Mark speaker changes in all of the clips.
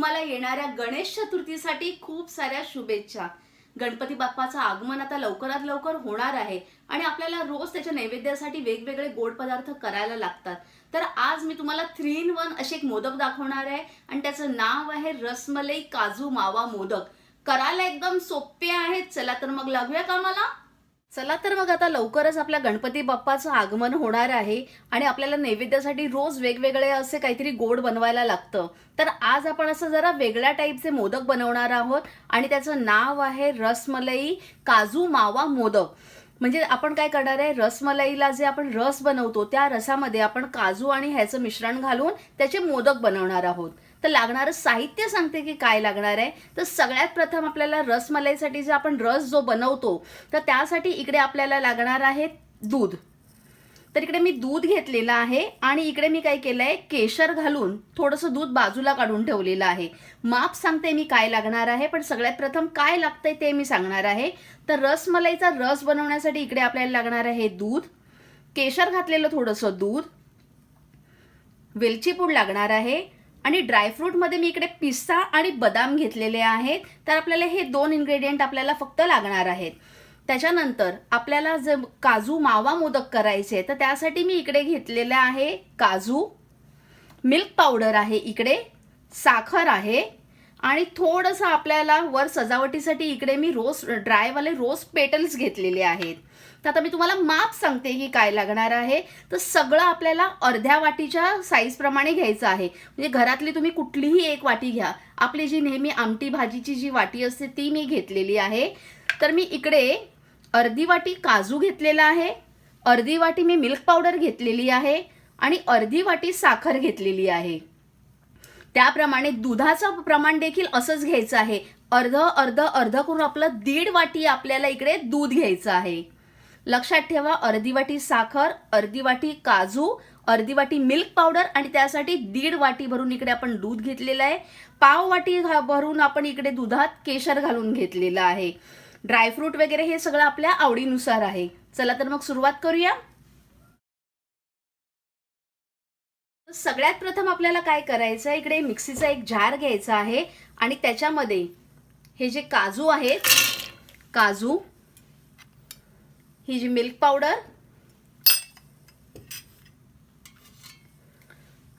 Speaker 1: तुम्हाला येणाऱ्या गणेश चतुर्थीसाठी खूप साऱ्या शुभेच्छा. गणपती बाप्पाचं आगमन आता लवकरात लवकर होणार आहे आणि आपल्याला रोज त्याच्या नैवेद्यासाठी वेगवेगळे गोड पदार्थ करायला लागतात. तर आज मी तुम्हाला थ्री इन वन असे एक मोदक दाखवणार आहे आणि त्याचं नाव आहे रसमलई काजू मावा मोदक. करायला एकदम सोपे आहेत चला तर मग लागूया का मला चला तर मग आता लवकरच आपल्या गणपती बाप्पाचं आगमन होणार आहे आणि आपल्याला नैवेद्यासाठी रोज वेगवेगळे असे काहीतरी गोड बनवायला लागतं. तर आज आपण असं जरा वेगळ्या टाईपचे मोदक बनवणार आहोत आणि त्याचं नाव आहे रसमलई काजू मावा मोदक. म्हणजे आपण काय करणार आहे? रसमलाईला जे आपण रस बनवतो त्या रसामध्ये आपण काजू आणि ह्याचं मिश्रण घालून त्याचे मोदक बनवणार आहोत. तर लागणारं साहित्य सांगते की काय लागणार आहे? तर सगळ्यात प्रथम आपल्याला रसमलाईसाठी जे आपण रस जो बनवतो तर त्यासाठी इकडे आपल्याला लागणार आहे दूध. तर इकडे मी दूध घेतलेलं आहे आणि इकडे मी काय केलं आहे केशर घालून थोडंसं दूध बाजूला काढून ठेवलेलं आहे. माप सांगते मी काय लागणार आहे पण सगळ्यात प्रथम काय लागतंय ते मी सांगणार आहे. तर रसमलाईचा रस बनवण्यासाठी इकडे आपल्याला लागणार आहे दूध. केशर घातलेलं थोडंसं दूध. वेलची पूड लागणार आहे. आणि ड्रायफ्रूटमध्ये मी इकडे पिस्ता आणि बदाम घेतलेले आहेत. तर आपल्याला हे दोन इन्ग्रेडियंट आपल्याला फक्त लागणार आहेत. त्याच्यानंतर आपल्याला जे काजू मावा मोदक करायचे तर त्यासाठी मी इकडे घेतलेले आहे काजू. मिल्क पावडर आहे इकडे साखर आहे. आणि थोडंसं आपल्याला वर सजावटीसाठी इकडे मी रोज ड्रायवाले रोज पेटल्स घेतलेले आहेत. तर आता मी तुम्हाला माप सांगते की काय लागणार आहे. तर सगळं आपल्याला अर्ध्या वाटीच्या साईजप्रमाणे घ्यायचं आहे. म्हणजे घरातली तुम्ही कुठलीही एक वाटी घ्या. आपली जी नेहमी आमटी भाजीची जी वाटी असते ती मी घेतलेली आहे. तर मी इकडे अर्धी वाटी काजू घेतलेला आहे. अर्धी वाटी मी मिल्क पावडर घेतलेली आहे आणि अर्धी वाटी साखर घेतलेली आहे. त्याप्रमाणे दुधाचं प्रमाण देखील असंच घ्यायचं आहे. अर्ध अर्ध अर्ध करून आपलं दीड वाटी आपल्याला इकडे दूध घ्यायचं आहे. लक्षात ठेवा अर्धी वाटी साखर अर्धी वाटी काजू अर्धी वाटी मिल्क पावडर आणि त्यासाठी दीड वाटी भरून इकडे आपण दूध घेतलेलं आहे. पाव वाटी भरून आपण इकडे दुधात केशर घालून घेतलेलं आहे. ड्रायफ्रूट वगैरे हे सगळं आपल्या आवडीनुसार आहे. चला तर मग सुरुवात करूया. सगळ्यात प्रथम आपल्याला काय करायचं आहे इकडे मिक्सीचा एक जार घ्यायचा आहे आणि त्याच्यामध्ये हे जे काजू आहेत काजू ही जी मिल्क पावडर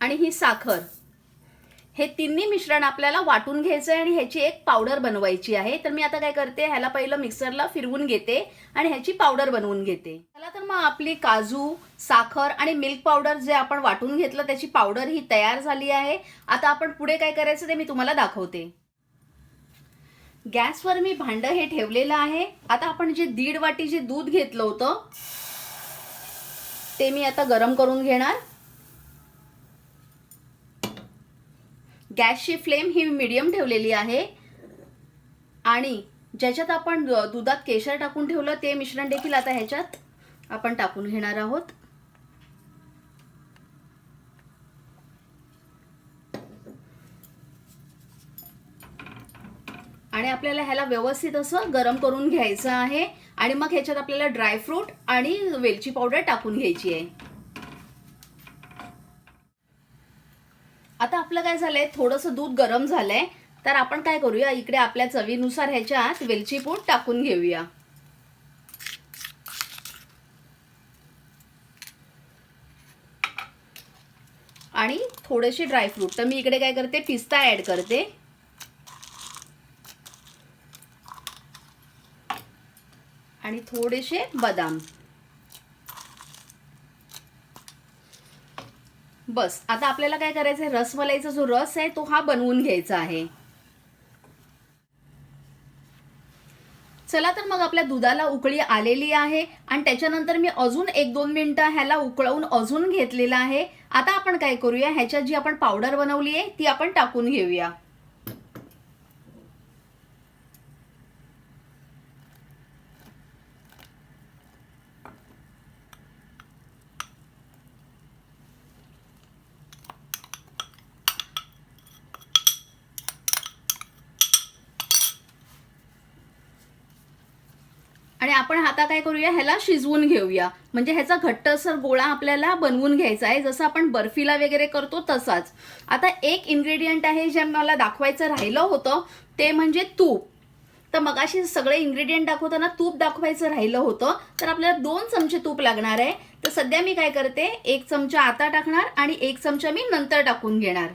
Speaker 1: आणि ही साखर. हे तिन्ही मिश्रण आपल्याला वाटून घ्यायचं आहे आणि ह्याची एक पावडर बनवायची आहे. तर मी आता काय करते ह्याला पहिलं मिक्सरला फिरवून घेते आणि ह्याची पावडर बनवून घेते. चला तर मग आपली काजू साखर आणि मिल्क पावडर जे आपण वाटून घेतलं त्याची पावडर ही तयार झाली आहे. आता आपण पुढे काय करायचं ते मी तुम्हाला दाखवते. गॅसवर मी भांडं हे ठेवलेलं आहे. आता आपण जे दीड वाटी जे दूध घेतलं होतं ते मी आता गरम करून घेणार. गॅसची फ्लेम ही मिडियम ठेवलेली आहे. आणि ज्याच्यात आपण दुधात केशर टाकून ठेवलं ते मिश्रण देखील आता ह्याच्यात आपण टाकून घेणार आहोत. आणि आपल्याला ह्याला व्यवस्थित असं गरम करून घ्यायचं आहे. आणि मग ह्याच्यात आपल्याला ड्रायफ्रूट आणि वेलची पावडर टाकून घ्यायची आहे. आता आपलं काय झालंय? थोडंसं दूध गरम झालंय. तर आपण काय करूया? इकडे आपल्या चवीनुसार ह्याच्यात वेलची पूड टाकून घेऊया. आणि थोडेसे ड्रायफ्रूट तर मी इकडे काय करते? पिस्ता ऍड करते. आणि थोडेसे बदाम. बस आता आपल्याला काय करायचं आहे रसमलाईचा जो रस आहे तो हा बनवून घ्यायचा आहे. चला तर मग आपल्या दुधाला उकळी आलेली आहे आणि त्याच्यानंतर मी अजून एक दोन मिनिटं ह्याला उकळवून अजून घेतलेलं आहे. आता आपण काय करूया? ह्याच्यात जी आपण पावडर बनवली आहे ती आपण टाकून घेऊया. आणि आपण आता काय करूया ह्याला शिजवून घेऊया. म्हणजे ह्याचा घट्टसर गोळा आपल्याला बनवून घ्यायचा आहे. जसं आपण बर्फीला वगैरे करतो तसाच. आता एक इन्ग्रेडियंट आहे जे मला दाखवायचं राहिलं होतं ते म्हणजे तूप. तर मगाशी सगळे इन्ग्रेडियंट दाखवताना तूप दाखवायचं राहिलं होतं. तर आपल्याला दोन चमचे तूप लागणार आहे. तर सध्या मी काय करते एक चमचा आता टाकणार आणि एक चमचा मी नंतर टाकून घेणार.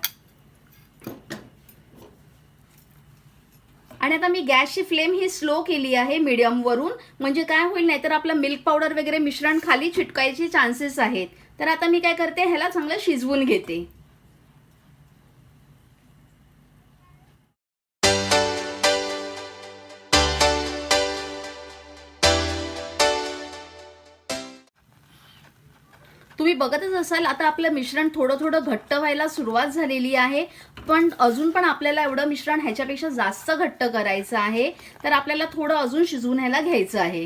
Speaker 1: आणि आता मी गॅसची फ्लेम ही स्लो केली आहे मीडियमवरून म्हणजे काय होईल नाही तर आपलं मिल्क पावडर वगैरे मिश्रण खाली चिटकायचे चान्सेस आहेत. तर आता मी काय करते ह्याला चांगलं शिजवून घेते. तुम्ही बघतच असाल आता आपलं मिश्रण थोडं थोडं घट्ट व्हायला सुरुवात झालेली आहे. पण अजून पण आपल्याला एवढं मिश्रण ह्याच्यापेक्षा जास्त घट्ट करायचं आहे. तर आपल्याला थोडं अजून शिजवून ह्याला घ्यायचं आहे.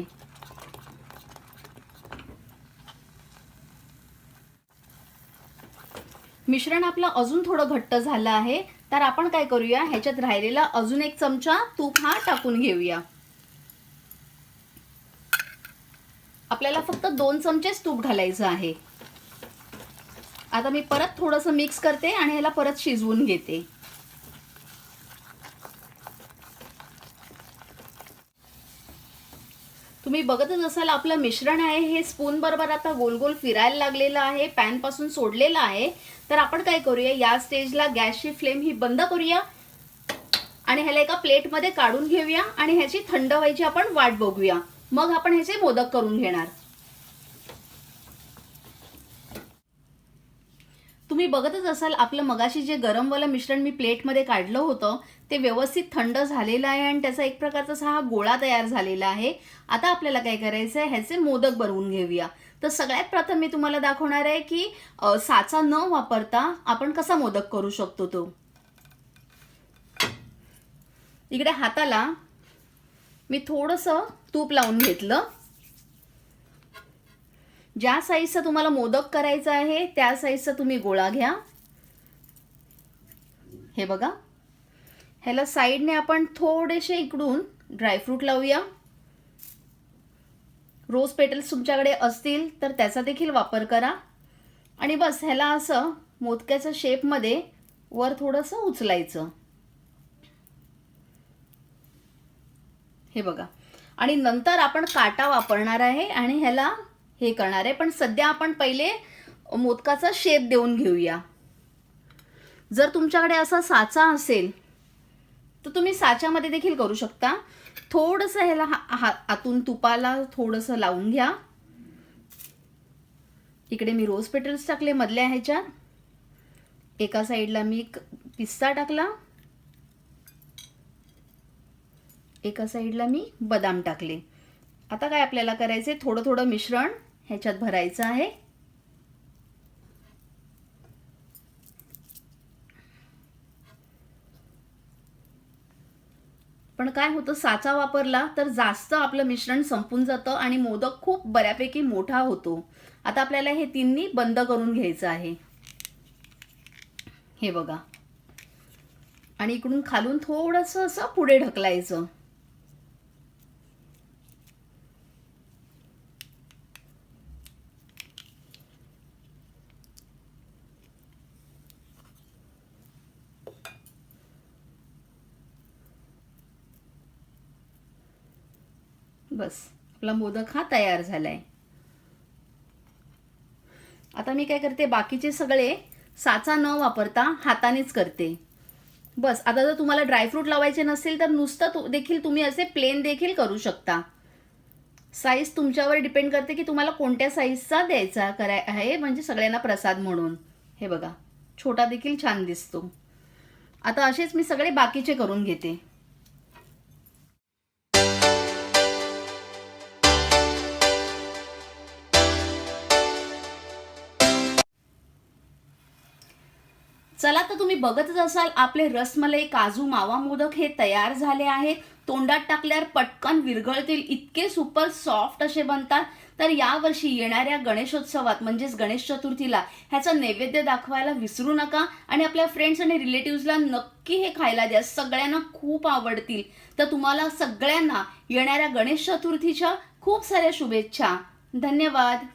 Speaker 1: मिश्रण आपलं अजून थोडं घट्ट झालं आहे. तर आपण काय करूया ह्याच्यात राहिलेला अजून एक चमचा तूप हा टाकून घेऊया. आपल्याला फक्त दोन चमचेच तूप घालायचं आहे. आता मी परत थोडंसं मिक्स करते आणि ह्याला परत शिजवून घेते. तुम्ही बघतच असाल आपलं मिश्रण आहे हे स्पून बरोबर आता गोल गोल फिरायला लागलेलं आहे पॅनपासून सोडलेलं आहे. तर आपण काय करूया या स्टेजला गॅसची फ्लेम ही बंद करूया आणि ह्याला एका प्लेटमध्ये काढून घेऊया आणि ह्याची थंड व्हायची आपण वाट बघूया. मग आपण ह्याचे मोदक करून घेणार. तुम्ही बघतच असाल आपलं मगाशी जे गरमवालं मिश्रण मी प्लेटमध्ये काढलं होतं ते व्यवस्थित थंड झालेलं आहे आणि त्याचा एक प्रकारचा असा हा गोळा तयार झालेला आहे. आता आपल्याला काय करायचं आहे ह्याचे मोदक बनवून घेऊया. तर सगळ्यात प्रथम मी तुम्हाला दाखवणार आहे की साचा न वापरता आपण कसा मोदक करू शकतो तो. इकडे हाताला मी थोडंसं तूप लावून घेतलं. ज्या साईजचा तुम्हाला मोदक करायचा आहे त्या साईजचा तुम्ही गोळा घ्या. हे बघा. ह्याला साईडने आपण थोडेसे इकडून ड्रायफ्रूट लावूया. रोज पेटल्स तुमच्याकडे असतील तर त्याचा देखील वापर करा. आणि बस ह्याला असं मोदक्याचं शेपमध्ये वर थोडंसं उचलायचं. हे बघा. आणि नंतर आपण काटा वापरणार आहे आणि ह्याला हे करणार आहे. पण सध्या आपण पहिले मोदकाचा शेप देऊन घेऊया. जर तुमच्याकडे असा साचा असेल तर तुम्ही साच्यामध्ये देखील करू शकता. थोडंसं ह्याला हा- हा आतून तुपाला थोडंसं लावून घ्या. इकडे मी रोज पेटल्स टाकले मधल्या ह्याच्यात. एका साईडला मी एक पिस्ता टाकला. एका साईडला मी बदाम टाकले. आता काय आपल्याला करायचे थोडं थोडं मिश्रण ह्याच्यात भरायचं आहे. पण काय होतं साचा वापरला तर जास्त आपलं मिश्रण संपून जातं आणि मोदक खूप बऱ्यापैकी मोठा होतो. आता आपल्याला हे तिन्ही बंद करून घ्यायचं आहे. हे बघा. आणि इकडून खालून थोडंसं असं पुढे ढकलायचं. बस. आपला मोदक हा तयार झालाय. आता मी काय करते बाकीचे सगळे साचा न वापरता हातानेच करते. बस आता जर तुम्हाला ड्रायफ्रूट लावायचे नसेल तर नुसतं तु- देखील तुम्ही असे प्लेन देखील करू शकता. साईज तुमच्यावर डिपेंड करते की तुम्हाला कोणत्या साईजचा द्यायचा कराय आहे म्हणजे सगळ्यांना प्रसाद म्हणून. हे बघा छोटा देखील छान दिसतो. आता असेच मी सगळे बाकीचे करून घेते. चला तर तुम्ही बघतच असाल आपले रसमलाई काजू मावा मोदक हे तयार झाले आहेत. तोंडात टाकल्यावर पटकन विरघळतील इतके सुपर सॉफ्ट असे बनतात. तर यावर्षी येणाऱ्या गणेशोत्सवात म्हणजेच गणेश चतुर्थीला ह्याचा नैवेद्य दाखवायला विसरू नका. आणि आपल्या फ्रेंड्स आणि रिलेटिव्हजला नक्की हे खायला द्या. सगळ्यांना खूप आवडतील. तर तुम्हाला सगळ्यांना येणाऱ्या गणेश चतुर्थीच्या खूप साऱ्या शुभेच्छा. धन्यवाद.